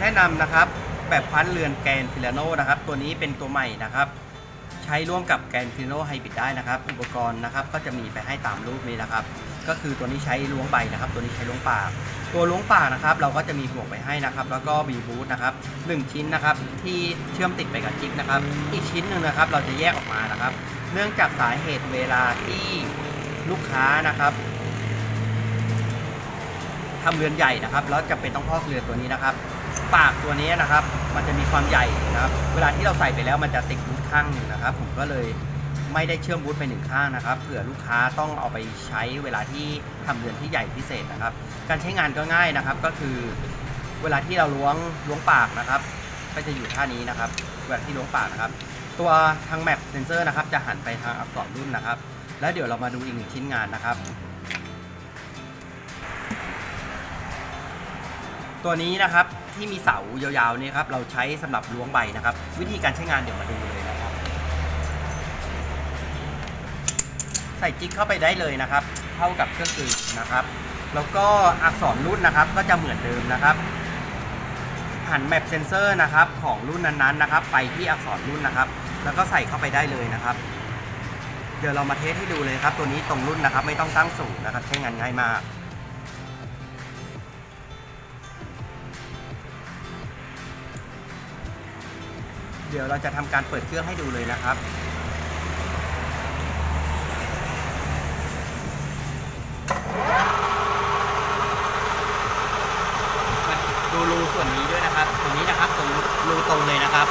แนะนำนะครับแบบพันเรือนแกนฟิลาโนนะครับ ตัวนี้เป็นตัวใหม่นะครับ ใช้ร่วมกับแกนฟิลาโนไฮบริดได้นะครับ อุปกรณ์นะครับก็จะมีไปให้ตามรูปนี้นะครับ ก็คือตัวนี้ใช้ล้วงใบนะครับ ตัวนี้ใช้ล้วงปาก ตัวล้วงปากนะครับ เราก็จะมีห่วงไปให้นะครับ แล้วก็บีบูทนะครับหนึ่งชิ้นนะครับที่เชื่อมติดไปกับจิ๊กนะครับ อีกชิ้นหนึ่งนะครับ เราจะแยกออกมานะครับ เนื่องจากสาเหตุเวลาที่ลูกค้านะครับ ทำเรือนใหญ่นะครับแล้วจะเป็นต้องพอกเรือนตัวนี้นะครับ ปากตัวนี้นะครับ มันจะมีความใหญ่นะครับ เวลาที่เราใส่ไปแล้วมันจะติดบูทข้างหนึ่งนะครับ ผมก็เลยไม่ได้เชื่อมบูทไปหนึ่งข้างนะครับเผื่อลูกค้าต้องเอาไปใช้เวลาที่ทำเรือนที่ใหญ่พิเศษนะครับ การใช้งานก็ง่ายนะครับ ก็คือ เวลาที่เราล้วงล้วงปากนะครับ ก็จะอยู่ท่านี้นะครับ เวลาที่ล้วงปากนะครับ ตัวทางแมปเซนเซอร์นะครับ จะหันไปทางอักษรรุ่นนะครับ แล้วเดี๋ยวเรามาดูอีกหนึ่งชิ้นงานนะครับ ตัวนี้นะครับที่มีเสายาวๆเนี่ยครับเราใช้สำหรับล้วงใบนะครับ วิธีการใช้งานเดี๋ยวมาดูเลยนะครับ ใส่จิ๊กเข้าไปได้เลยนะครับ เท่ากับเครื่องอื่นนะครับ แล้วก็อักษรรุ่นนะครับก็จะเหมือนเดิมนะครับหันแมปเซนเซอร์นะครับของรุ่นนั้นๆนะครับ ไปที่อักษรรุ่นนะครับ แล้วก็ใส่เข้าไปได้เลยนะครับ เดี๋ยวเรามาเทสให้ดูเลยครับ ตัวนี้ตรงรุ่นนะครับ ไม่ต้องตั้งสูงนะครับ ใช้งานง่ายมาก ดี๋ยวเราจะทำการเปิดเครื่องให้ดูเลยนะครับ ดูรูส่วนนี้ด้วยนะครับ ตรงนี้นะครับตรงรูตรงเลยนะครับ